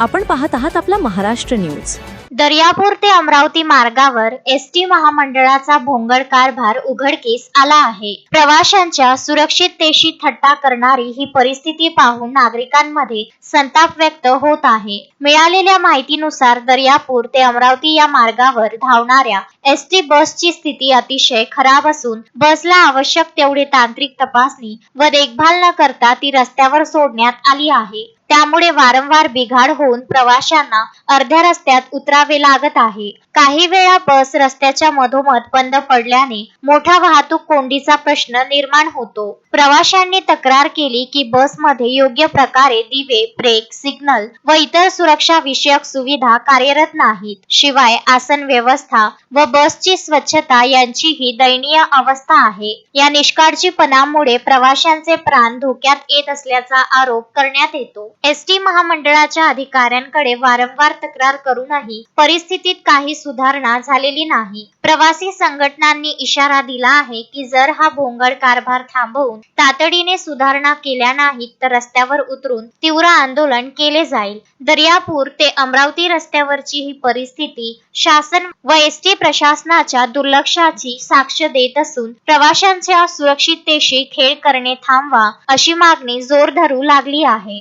आपण पाहत आहात आपला महाराष्ट्र न्यूज. दर्यापूर ते अमरावती मार्गावर एस टी महामंडळाचा भोंगळ कारभार उघडकीस आला आहे. प्रवाशांच्या सुरक्षिततेशी थट्टा करणारी ही परिस्थिती पाहून नागरिकांमध्ये संताप व्यक्त होत आहे. मिळालेल्या माहितीनुसार दर्यापूर ते अमरावती या मार्गावर धावणाऱ्या एस टी बसची स्थिती अतिशय खराब असून बसला आवश्यक तेवढी तांत्रिक तपासणी व देखभाल न करता ती रस्त्यावर सोडण्यात आली आहे. त्यामुळे वारंवार बिघाड होऊन प्रवाशांना अर्ध्या रस्त्यात उतरावे लागत आहे. काही वेळा बस रस्त्याच्या मधोमध बंद पडल्याने मोठा वाहतूक कोंडीचा प्रश्न निर्माण होतो. प्रवाशांनी तक्रार केली की बसमध्ये योग्य प्रकारे दिवे ब्रेक सिग्नल व इतर सुरक्षा विषयक सुविधा कार्यरत नाहीत. शिवाय आसन व्यवस्था व बसची स्वच्छता यांचीही दयनीय अवस्था आहे. या निष्काळजीपणामुळे प्रवाशांचे प्राण धोक्यात येत असल्याचा आरोप करण्यात येतो. एस टी महामंडळाच्या अधिकाऱ्यांकडे वारंवार तक्रार करूनही परिस्थितीत काही सुधारणा झालेली नाही. प्रवासी संघटनांनी इशारा दिला आहे की जर हा भोंगळ कारभार थांबवून तातडीने सुधारणा केल्या नाहीत तर रस्त्यावर उतरून तीव्र आंदोलन केले जाईल. दर्यापूर ते अमरावती रस्त्यावरची ही परिस्थिती शासन व एस टी प्रशासनाच्या दुर्लक्षाची साक्ष देत असून प्रवाशांच्या सुरक्षिततेशी खेळ करणे थांबवा अशी मागणी जोर धरू लागली आहे.